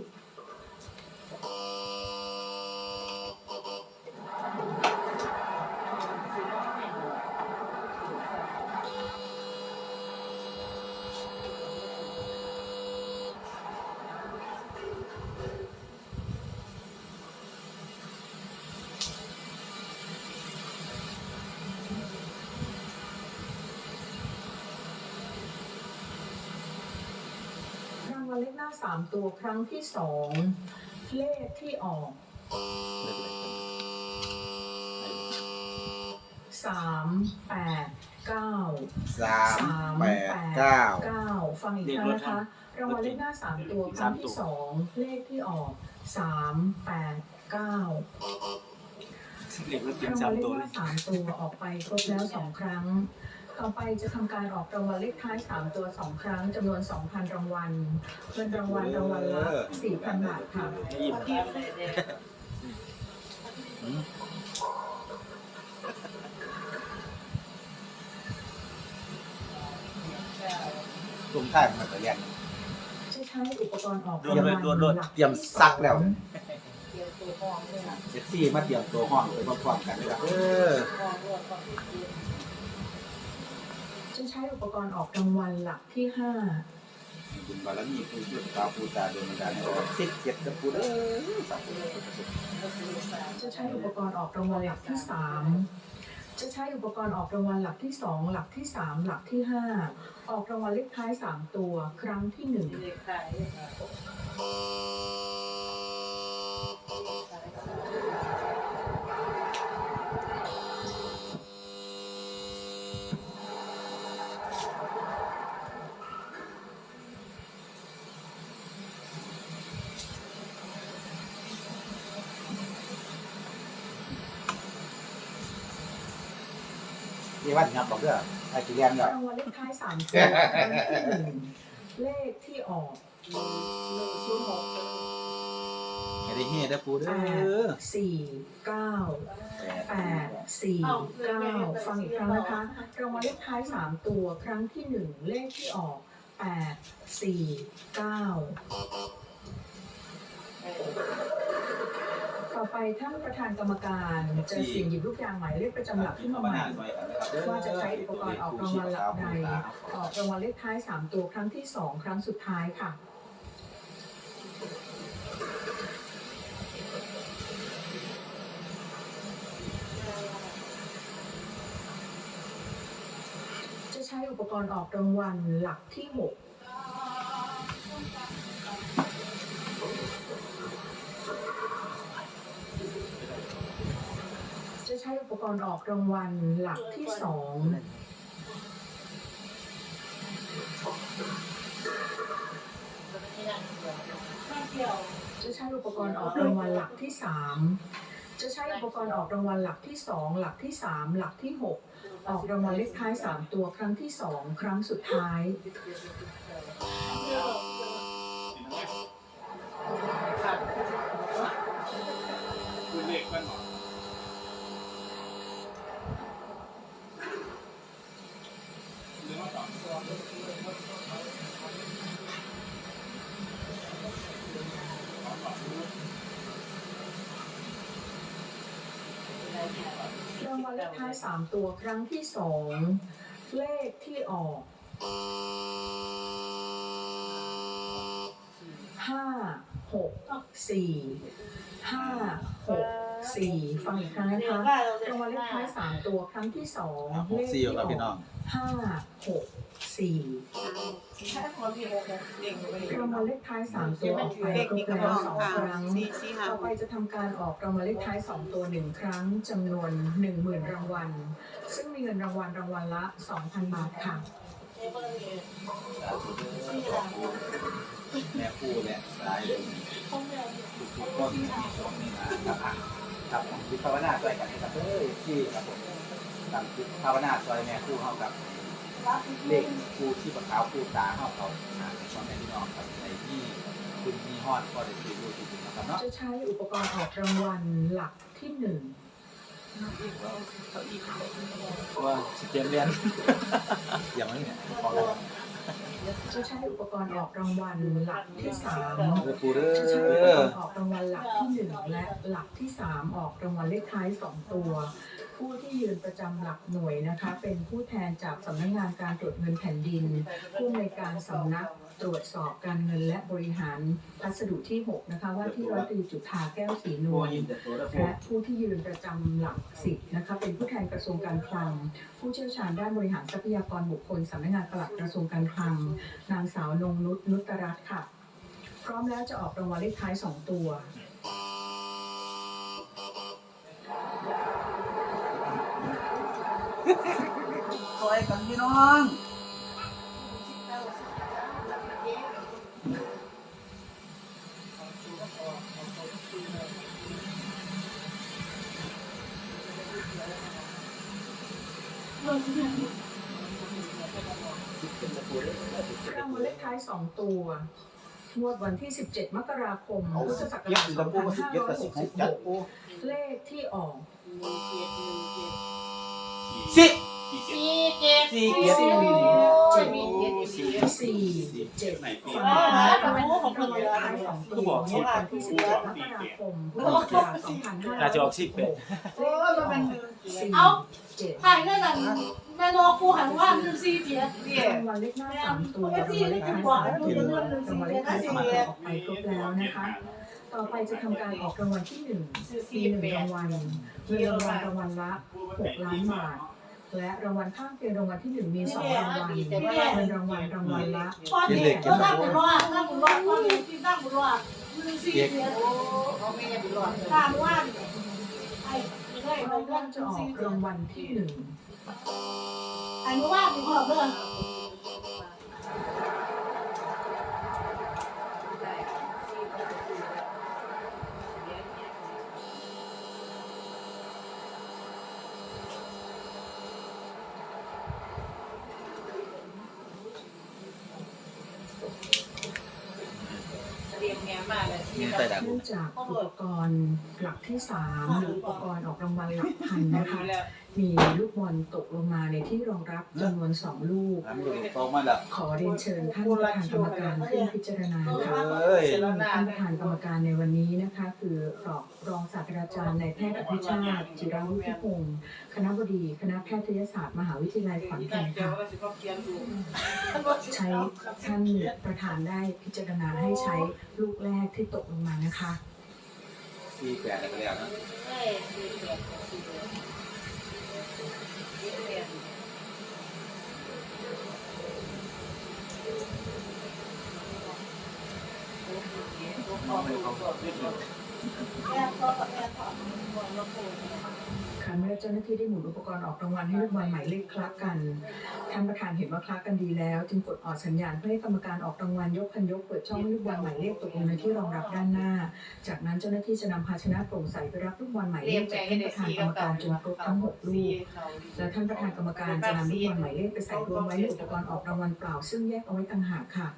Okay. างวัลเลขหน้าสามตัวครั้งที่สองเลขที่ออกสามแปดเก้าสามแปดเก้าเก้าฟังอีกครั้งนะคะรางวัลเลขหน้าสามตัวครั้งที่สองเลขที่ออกสามแปดเก้าเด็กรถเก็บรางสาวัลมเลขตัวหเลน้ายสามตัวออกไปครบแล้วสองครั้ง ต่อไปจะทำการออกรางวัลเลขท้ายสามตัวสองครั้งจำนวนสองพันรางวัลเงินรางวัลรางวัลละสี่พันบาทค่ะยิ้มตุ่มท้ายมันก็เรียนจะใช้อุปกรณ์ออกรวดเลยรวดรวดหลักเตรียมซักแล้วเซ็กซี่มาเตรียมตัวห้องไปพร้อมๆกันเลยครับเออ จะใช้อุปกรณ์ออกรางวัลหลักที่ห้าบุญบารมีผู้ช่วยตาผู้ตาโดนบันดาลให้ออกสิบเจ็ดกับผู้เด้อสักจะใช้อุปกรณ์ออกรางวัลหลักที่สามจะใช้อุปกรณ์ออกรางวัลหลักที่สองหลักที่สามหลักที่ห้าออกรางวัลเลขท้ายสามตัว ครั้งที่หนึ่ง นี่วันงับบอกเด้อไอ้ที่เรียนก็รางวัลเลขท้ายสามตัวครั้งที่หนึ่งเลขที่ออกให้ได้เฮ็ดได้อผู้เด้แปอดสี่เก้าแปดสี่เก้าฟังอีกครั้งนะคะรางวัลเลขท้ายสามตัวครั้งที่หนึ่งเลขที่ออกแปดสี่เก้า อไปท่านประธานกรรมการจะสิ่งหยิบลูกยางหมายเลขประจำหลักขึ้นมาใหม่ว่าจะใช้อุปกรณ์ออกรางวัลหลักใดออกรางวัลเลขท้าย 3 ตัวครั้งที่ 2 ครั้งสุดท้ายค่ะใช้อุปกรณ์ออกรางวัลหลักที่ 6 ใช้อุปกรณ์ออกรางวัลหลักที่สองจะใช้อุปกรณ์ออกรางวัลหลักที่สามจะใช้อุปกรณ์ออกรางวัลหลักที่สองหลักที่สามหลักที่หกออกรางวัลเลขท้ายสามตัวครั้งที่สองครั้งสุดท้ายางวัลเลขท้ายสามตัวครั้งที่สองเลขที่ออกห้าหกสี่ห้าหก สี่ฟังอีกครั้งนะคะรางวัลเลขท้ายสามตัวครั้งที่สองหกเลขสี่ที่ครับอพี่น้ออกงห้าหกสี่รางวัลเลขท้ายสามตัวออกไปครบแล้วสองครั้งต่อไปจะทำการออกรางวัลเลขท้าย2ตัว1ครั้งจำนวน10,000รางวัล ซึ่งมีเงินรางวัลรางวัลละ2,000บาทค่ะแม่ผู้และสายทุกทุกๆคนมีสองนี่นะครับอะ ครับผมคิดภาวนาช่วยกันนะครับเอ้ยที่ครับผมตามคิดภาวนาช่วยแม่ผู้เฮากับเลขผู้ที่ปะขาวผู้ตาเฮาเขาหาในช่องแม่พี่น้องครับในที่คุณมีฮอดก็ได้ซื้อดูที่จริงนะครับเนาะจะใช้อุปกรณ์ออกรางวัลหลักที่ว่าสเตมเรียนอย่างนี้เนี่ยขอเลย1 จะใช้อุปกรณ์ออกรางวัลหลักที่สามเด้อปูเด้จะใช้อุปกอรณ์ออกรางวัลหลักที่หนึ่งและหลักที่สามออกรางวัลเลขท้ายสองตัว ผู้ที่ยืนประจำหลักหน่วยนะคะ เป็นผู้แทนจากสำนักงานการตรวจเงินแผ่นดินผู้ในวยการสำนัก ตรวจสอบการเงินและบริหารพัสดุที่ 6 นะคะ ว่าที่ร้อยตรีจุฑาแก้วศรีนปูวลยินแต่ตัวเด้อปูและผู้ที่ยืนประจำหลักสิบนะคะเป็นผู้แทนกระทรวงการคลัง ผู้เชี่ยวชาญด้านบริหารทรัพยากรบุคคลสำนักงานปลัดกระทรวงการคลัง นางสาวนงนุชนุตรัตน์ค่ะ พร้อมแล้วจะออกรางวัลเลขท้าย 2 ตัวซอยกันพี่น้อง รางวัลเลขท้าย2ตัวงวดวันที่ 17 มกราคมเอาพุทธสิศักเก็บราชสิตะปูมาสิเก็บแต่สิให้จัดปู2566เลขที่ออกสิสี่เจ็ดสี่เจ็ด สี่เก็บสี่โอ้เจ็ยดมีเจ็ดมีเจ็ดสี่เจ็ดไหนปีฟังนะคะรางวัลเลขท้ายสองตัวงวดวันที่17มกราคมพุทธศักราช2566อาจจะออกสิบเป็ดเลขที่ออกสี่เอาเจ็ดถ่ายได้หนังแม่โลกูหันว่าหนึ่งสี่เจ็ดรางวัลเลขหน้าสามตัวรางวัลเลขท้ายสามตัวรางวัลเลขท้ายสามตัวออกไปครบแล้วนะคะ ต่อไปจะทำการออกรางวัลที่หนึ่งมีหนึ่งรางวัลเงินรางวัลรางวัลละหกล้านบาท และรางวัลข้างเคียงรางวัลที่หนึ่งมีสองรางวัลเงินรางวัลรางวัลละตอนนี้ก็นั่งบุญรอดนั่งบุญรอดตอนนี้ที่นั่งบุญรอดหนึ่งสี่เจ็ดเขาไม่ได้บุญรอดตามว่านไอ้ไม่ได้รางวัลจะออกรางวัลที่หนึ่งไอ้ไม่ว่าบุญรอดเล ยใส่ดาบเนื่องจากอุปกรณ์หลักที่สามหรืออุปกรณ์ออกรางวัลหลักพันนะคะ มีลูกบอลตกลงมาในที่รองรับจำนวนสองลูกทำอยู่ตรงมาแล้ว ขอเรียนเชิญท่านประธานกรรมการขึ้นพิจารณาค่ะเอ้ย ซึ่งท่านประธานกรรมการในวันนี้นะคะ คือรองรองศาสตราจารย์นายแพทย์อภิชาติจิราวุฒิพงศ์คณะบดีคณะแพทยศาสตร์มหาวิทยาลัยขอนแก่นค่ะ ใช้ท่านประธานได้พิจารณาให้ใช้ลูกแรกที่ตกลงมานะคะ สี่แปดอะไรกันแล้วนะเอ้ยสี่เจ็ดสี่เจ็ดสี่เจ็ด น้องเลยเขานิดหนึ่ง แอบก็แอบถอดบอลละโผล่ ค่ะเมื่อเจ้าหน้าที่ได้หมุนอุปกรณ์ออกรางวัลให้ลูกบอลหมายเลขคละกันท่านประธานเห็นว่าคละกันดีแล้ว จึงกดออกสัญญาณเพื่อให้กรรมการออกรางวัลยกคันยกเปิดช่องให้ลูกบอลหมายเลขตกลงในที่รองรับด้านหน้า จากนั้นเจ้าหน้าที่จะนำภาชนะโปร่งใสไปรับลูกบอลหมายเลขจากท่านประธานกรรมกับการจนครบทั้งหกลูกและท่านประธานกรรมการจะนำลูกบอลหมายเลขไปใส่รวมไว้ในอุปกรณ์ออกรางวัลเปล่า ซึ่งแยกเอาไว้ต่างหากค่ะ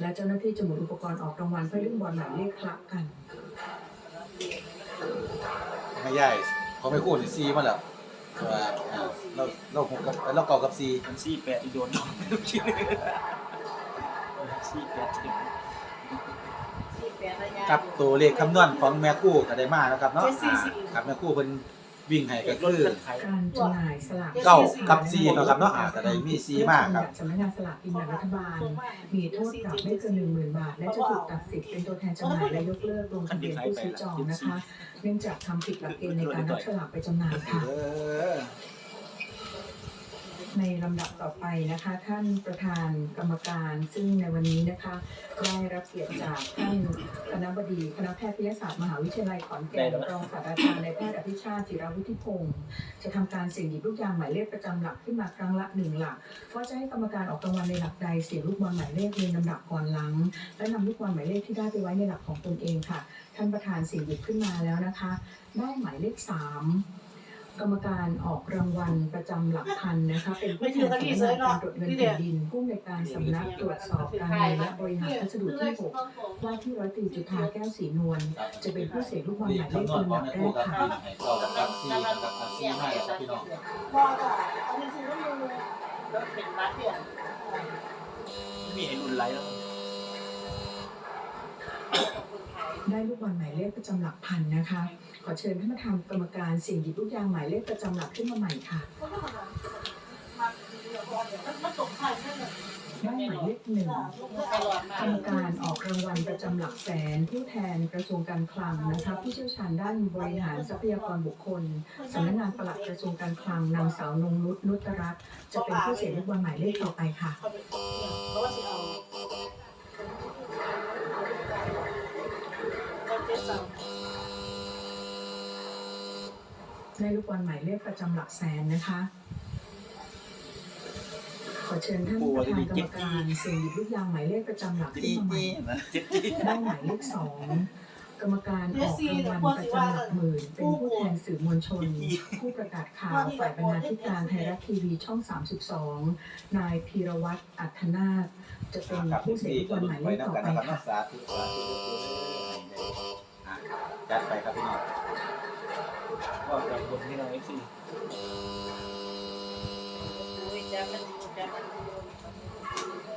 และเจ้าหน้าที่จะหมุนอุปกรณ์ออกรางวัลเพื่อให้ลูกบอลหมายเลขคละกัน ไม่ใหญ่เขาไม่คูดซีมาแล้วว่าอ่าเราเราหกกับเราเก่ากับซีมันสี่แปดอีโดนไม่รู้คิดสี่แปดเจ็ดสี่แปดระยะครับตัวเลขคำนวณของแม่คู่ก็ได้มาแล้วครับเนาะอ่าครับแม่คู่เพิ่น วิ่งให้ก็รถคือกันไขการจำหน่ายสลากเก้ากับสี่เนาะครับเนาะอ่าก็ได้มีสี่มากครับ สำนักงานสลากกินแบ่งรัฐบาล มีโทษปรับไม่เกินหนึ่งหมื่นบาท และจะถูกตัดสิทธิ์เป็นตัวแทนจำหน่ายและยกเลิกลงทะเบียนผู้ซื้อจองนะคะ เนื่องจากทำผิดหลักเกณฑ์ในการรับสลากไปจำหน่ายค่ะ เออ ในลำดับต่อไปนะคะ ท่านประธานกรรมการ ซึ่งในวันนี้นะคะได้รับเกียรติจากท่านคณะบดีคณะแพทยศาสตร์มหาวิทยาลัยขอนแก่นรองศาสตราจารย์นายแพทย์อภิชาติจิราวุฒิพงศ์จะทำการเสี่ยงหยิบลูกยางหมายเลขประจำหลักขึ้นมาครั้งละหนึ่งหลักว่าจะให้กรรมการออกรางวัลในหลักใดเสี่ยงลูกบอลหมายเลขเรียงลำดับก่อนหลัง และนำลูกบอลหมายเลขที่ได้ไปไว้ในหลักของตนเองค่ะ ท่านประธานเสี่ยงหยิบขึ้นมาแล้วนะคะ ได้หมายเลขสาม กรรมการออกรางวัลประจำหลักพันนะคะ เป็นผู้แทนสำนักงานการตรวจเงินแผ่นดินผู้ในการสำนักตรวจสอบการเงินและบริหารพัสดุที่หกว่าที่ร้อยตรีจุฑาแก้วศรีนวลจะเป็นผู้เสียลูกบอลหมายเลขคำนวณลำขอดังแรคู่กค่ะให้เก้ากับกับซีกับกับซีให้ครับพี่น้องบอกอะอันนี้คือต้องดูรถเป็นเดียไม่มีไอ้รุ่นไรแล้ว ได้ลูกบอลหมายเลขประจำหลักพันนะคะ ขอเชิญท่านประธานกรรมการสี่งหยิบลูกยางหมายเลขประจำหลักขึ้นมาใหม่ค่ะไข่แค่ไหนได้หมายเลขหนึ่งกรรมการออกรางวัลประจำหลักแสน ผู้แทนกระทรวงการคลังนะคะผู้เชี่ยวชาญด้านบริหารทรัพยากรบุคคลสำนักงานปลัดกระทรวงการคลังนางสาวนงนุชนุตรัตน์จะเป็นผู้เสียลูกบอลหมายเลขต่อไปค่ะ สิเอาก็เจ็ดสามได้ลูกบอลหมายเลขประจำหลักแสนนะคะ ขอเชิญท่านประธานกรรมการเสี่ยงหยิบลูกยางหมายเลขประจำหลักขึ้นจี้มาใหม่จี้นะเจ็ดที่ได้หมายเลขสองกรรมการออกรางวัลประจำหลักหมื่นเป็นผู้แทนสื่อมวลชน ผู้ประกาศข่าวฝ่ายบรรณาธิการไทยรัฐทีวีช่อง 32 นายพีรวัตรอัธนาถจะเป็นครับผู้เสียสี่ลูกบตัอวลหหมามายยเลเลขขต่ต่ออไปไปนะครับค่ะสาธุสาธุอะ จัดไปครับพี่น้องก็จะบนที่เราไอ้สี่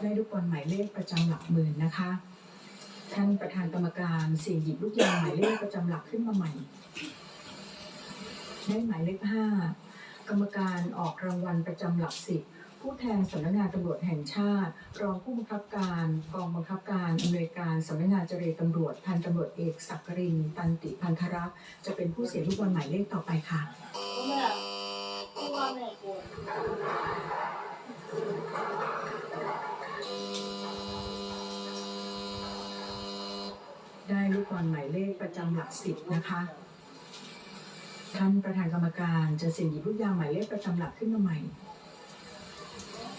ได้ลูกบอลหมายเลขประจำหลักหมื่นนะคะ ท่านประธานกรรมการเสี่ยงหยิบลูกยางหมายเลขประจำหลักขึ้นมาใหม่ ได้หมายเลขห้ากรรมการออกรางวัลประจำหลักสิบ ผู้แทนสำนักงานตำรวจแห่งชาติ รองผู้บังคับการกองบังคับการอำนวยการสำนักงานเจรตำรวจพันตำรวจเอกศักรินตันติพันธรักษ์จะเป็นผู้เสียลูกบอลหมายเลขต่อไปค่ะได้ลูกบอลหมายเลขประจำหลักสิบนะคะ ท่านประธานกรรมการจะเสี่ยงหยิบลูกยางหมายเลขประจำหลักขึ้นมาใหม่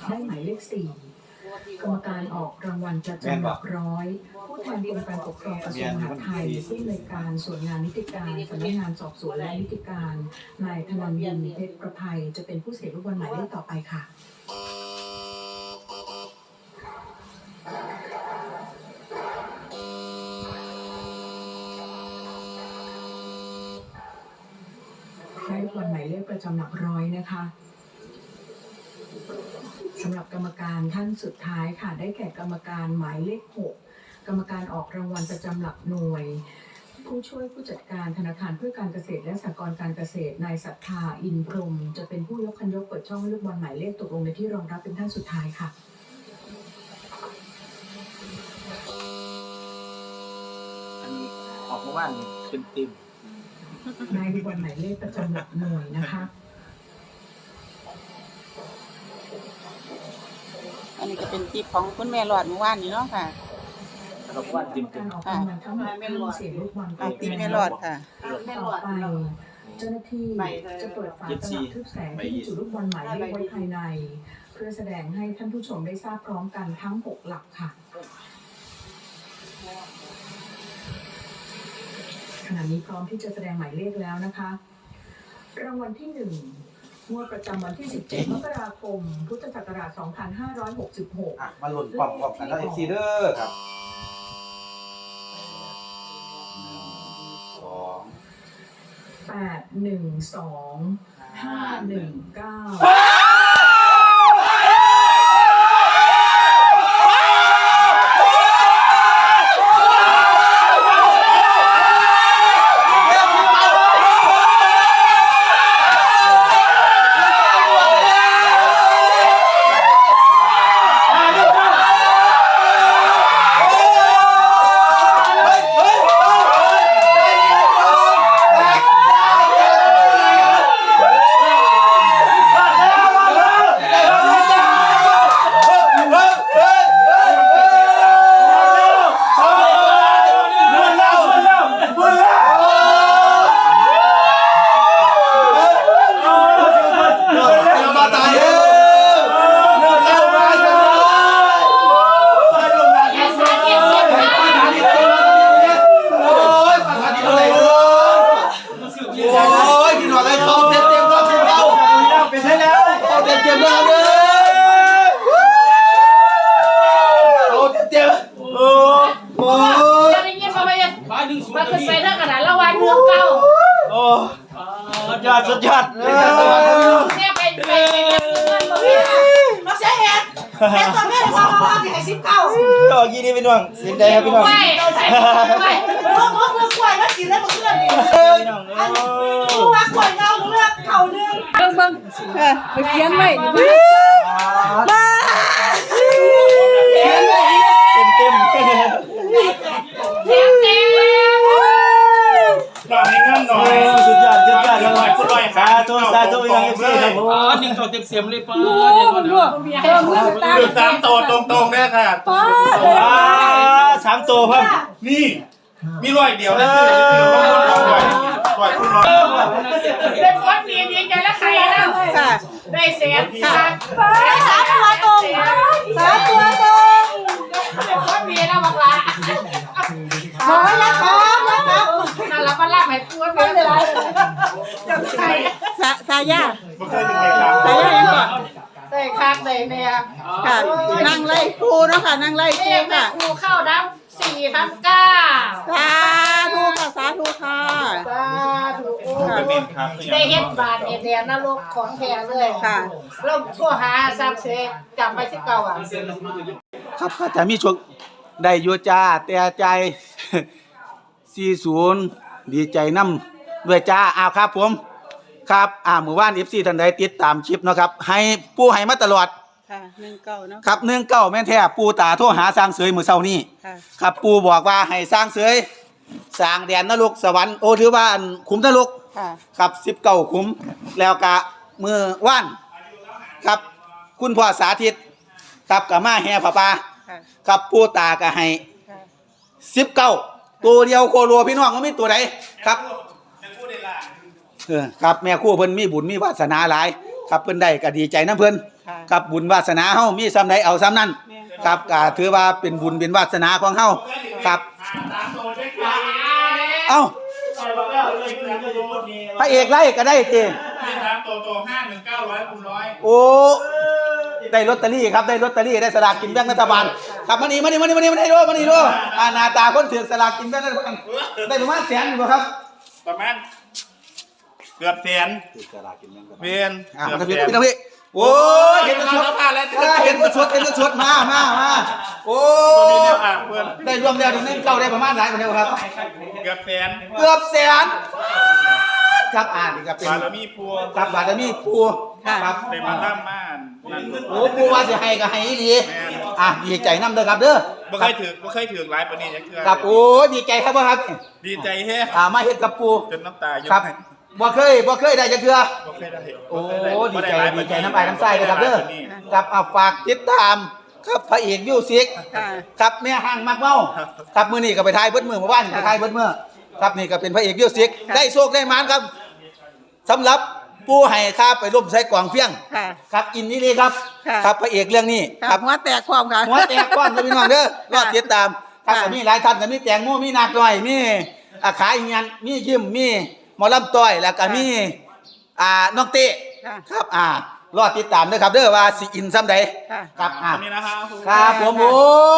ได้หมายเลขสี่กรรมการออกรางวัลประจำหลักร้อย ผู้แทนกรมการปกครองกระทรวงมหาดไทยผู้อำนวยการส่วนงานนิติการสำนักงานสอบสวนและนิติการนายธนันยินเพชรประภัยจะเป็นผู้เสียลูกบอลหมายเลขต่อไปค่ะได้ลูกบอลหมายเลขประจำหลักร้อยนะคะำหรับกรรมการท่านสุดท้ายค่ะ ได้แก่กรรมการหมายเลขหกกรรมการออกรางวัลประจำหลักหน่วย ผู้ช่วยผู้จัดการธนาคารเพื่อการเกษตรและสหกรณ์การเกษตรนายศรัทธาอินพรหมจะเป็นผู้ยกคันยกเปิดช่องให้ลูกบอลหมายเลขตกลงในที่รองรับเป็นท่านสุดท้ายค่ะอันนี้ออกมาว่างเป็นเต็มนายลูกบอลหมายเลขประจำหลักหน่วยนะคะ นนี้ก็เป็นคลิปของคุณแม่หลอดเมื่อวานนี้เนาะค่ะเราว่างเต็มเต็กามรออกรางวัลทั้งหมดท่านเสียงลูกบอลอะคลิปแม่หลอดค่ะแม่หลต่ออดไปเจ้าหน้าที่จะเปิดฝาตลับทึบแสงที่จุดลูกบอลหมายเลขไว้ภายใน เพื่อแสดงให้ท่านผู้ชมได้ทราบพร้อมกันทั้ง6หลักค่ะขณะนี้พร้อมที่จะแสดงหมายเลขแล้วนะคะ รางวัลที่หนึ่ง งวดประจำวันที่ 17 มกราคม พุทธศักราช 2566 อะมาหล่นกล่องกล่องกันแล้วเอฟซีเดอร์ครับหนึ่งสอง8 1 2 5 1 9 ยอดสุดยอดเนี่ยไปไปไปเงินมาพี่มาเสียเห็ดแม่ตัวแม่ว่าว่าสิให้สิบเก้าดอกยี่นี่พี่น้องเสียใจครับพี่น้องไม่ไม่ลูกลูกลูกกล้วยมากินแล้วมาเคลื่อนนี่พี่น้องอันลูกรักกล้วยเงาเลือกเข่าเนื้อเบิ่งเบิ่งเออไปเขียนไว้นี่เต็มเต็มเต็มเต็มหน่อยให้เงินหน่อย สาธุสาธุพี่น้องเอฟซีครับผมอ๋อนิ่งเขาเต็มเต็มเลยป้าเดี๋ยวก่อนนะเติมเงินตามคือสามโตตรงๆได้ค่ะอ่าสามตัวครับนี่ มีร้อยเดียวนะคือคือร้อยร้อยร้อยคุณร้อยเป็นคนดีดีใจแล้วใครนะค่ะได้แสนค่ะสามตัวตรงสามตัวตรงเป็นคนดีนะบักละ ขอแล้วครับแล้วครับนั่นละมันล่าให้ตัวเป็นอะไรจำใครสาสายาไม่เคยถึงเลยครับสายายังก่อนได้คักได้เนี่ยค่ะนั่งไล่ครูเนาะค่ะนั่งไล่ครูค่ะครูเข้าน้ำสี่พันเก้าสาธุค่ะสาธุค่ะสาธุโอ้กระเด็นครับได้เฮ็ดบาทเฮ็ดแดนนรกของแท้เลยค่ะเราโทรหาสามเสกจำไปสิเก่าอะครับก็จะมีช่วงได้อยู่จ้าแต่ใจ 40ดีใจนํด้วยจ้าอ้าวครับผม ครับอ่าหมู่บ้าน FC ท่านใดติดตามคลิปเนาะครับ ให้ผู้ให้มาตลอด ค่ะหนึ่งเก้าเนาะ ครับเนื่องเก้าแม่นแท้ปูตาโทรหาสร้างเสยมื้อเช้านี้ค่ะ ครับปูบอกว่าให้สร้างเสยสร้างแดนนรกสวรรค์โอถือว่าอันขุมนรก ค่ะ ครับสิบเก้าขุมแล้วกะมือว่านครับ คุณพ่อสาธิต ครับกับมาแห่ผ้าป่าค่ะ ครับปูตากะให้ค่ะ สิบเก้าตัวเดียวโคโลพี่น้องมันมีตัวไหนครับเออครับแม่ครู่เพิ่นมีบุญมีวาสนาหลายครับเพิ่นได้ก็ดีใจนะเพิ่นค่ะครับบุญวาสนาเฮามีซ้ำใดเอาซ้ำนั้นแม่นครับก็ถือว่าเป็นบุญเป็นวาสนาของเฮาครับเอ้าพระเอกไล่ก็ได้ทีมีสามโตโตห้าหนึ่งเก้าร้อยคูณร้อยโอ้ ได้ลอตเตอรี่ครับได้ลอตเตอรี่ได้สลากกินแบ่งรัฐบาลครับมานี่มานี่มานี่มานี่มานี่ดูมานี่ดูอ่าหน้าตาคนถือสลากกินแบ่งรัฐบาลได้ประมาณแสนอยู่บ่ครับประมาณเกือบแสนถือสลากกินแบ่งรัฐบาลเวียนอ่าเกือบมาแสพี่นพี่น้องพี่โอ้ยเห็นตัวชุดเราผ่านแล้วอ่าเห็นตัวชุดเห็นตัวชุดมามามาโอ้ตัวมีแนวอ่างเพื่อนได้รวมแล้วถึงเงินเก่าได้ประมาณหลายกว่านี้ครับ เกือบแสนเกือบแสนครับอ่านี่ก็เป็นบารมีพัวกับบาดามีปูค่ะครับเป็นมาตั้มม่านนั่น โอ้ปูว่าสิให้ก็ให้ดีแม่นอะดีใจนํเด้อครับเด้อบ่เคยถือบ่เคยถือหลายปานนี้จังเทื่อครับโอ้ดีใจครับบ่ครับดีใจแฮะอ่ามาเฮ็ดกับปูจนน้ำตาหยดครับให้บ่เคยบ่เคยได้จักเทื่อบ่เคยได้โอ้บ่ดีไหลายใจดีใจปาน้ำลายน้ำไส้เลยครับเด้อครับอะฝากติดตามครับพระเอกมิวสิกค่ะครับแม่ห้างมักเมาครับมื้อนี้ก็ไปถ่ายเบิดมื้อเมื่อวานไปถ่ายเบิดมื้อครับนี่ก็เป็นพระเอกมิวสิกได้โชคได้หมานครับสำหรับ ผู้ให้ค่าไปร่วมใช้กวางเฟี้ยง ค่ะ ครับอินนี่เลยครับ ค่ะ ครับพระเอกเรื่องนี้ค่ะครับหัวแตกความค่ะ หัวแตกก้อนเลยพี่น้องเด้อรอดติดตามครับค่ะ ก็มีหลายท่านก็มีแตงโมมีนาก้อยมีอาขายเฮียนมียิ้มมีหมอลำต้อยแล้วก็มีอ่าน้องเต้ค่ะ ครับอ่ารอดติดตามเด้อครับเด้อว่าสิอินซ้ำใดค่ะ ครับอ่าอันนี้นะครับครับผมโอ้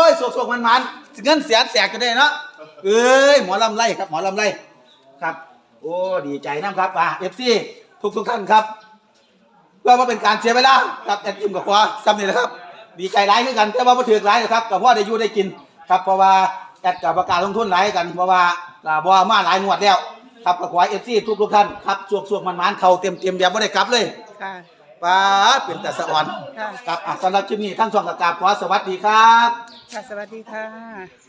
ยสกๆมันๆเงินแสนแตกกันได้เนาะเอ้ยหมอลำไล่ครับหมอลำไล่ครับ โอ้ดีใจน้ำครับอ่าเอฟซี ทุกทุกๆท่านครับเพื่อว่าเป็นการเสียเวลาครับแอดจิมกับควาซ้ำนี่แหละครับ ดีใจร้ายคือกันแต่ว่าบ่ถือร้ายนะครับกับพ่อได้อยู่ได้กินครับเพราะว่าแอดกับประกาศลงทุนหลายกันเพราะว่าก็บ่มาหลายงวดแล้วครับก็ขอให้ FC ทุกทุกๆท่านครับสวกๆมันๆเข้าเต็มๆแบบบ่ได้กลับเลยค่ะป้าดเป็นแต่สะอ่อนค่ะครับอะสำหรับคลิปนี้ทั้งสองกราบขอสวัสดีครับ ค่ะ สวัสดีค่ะ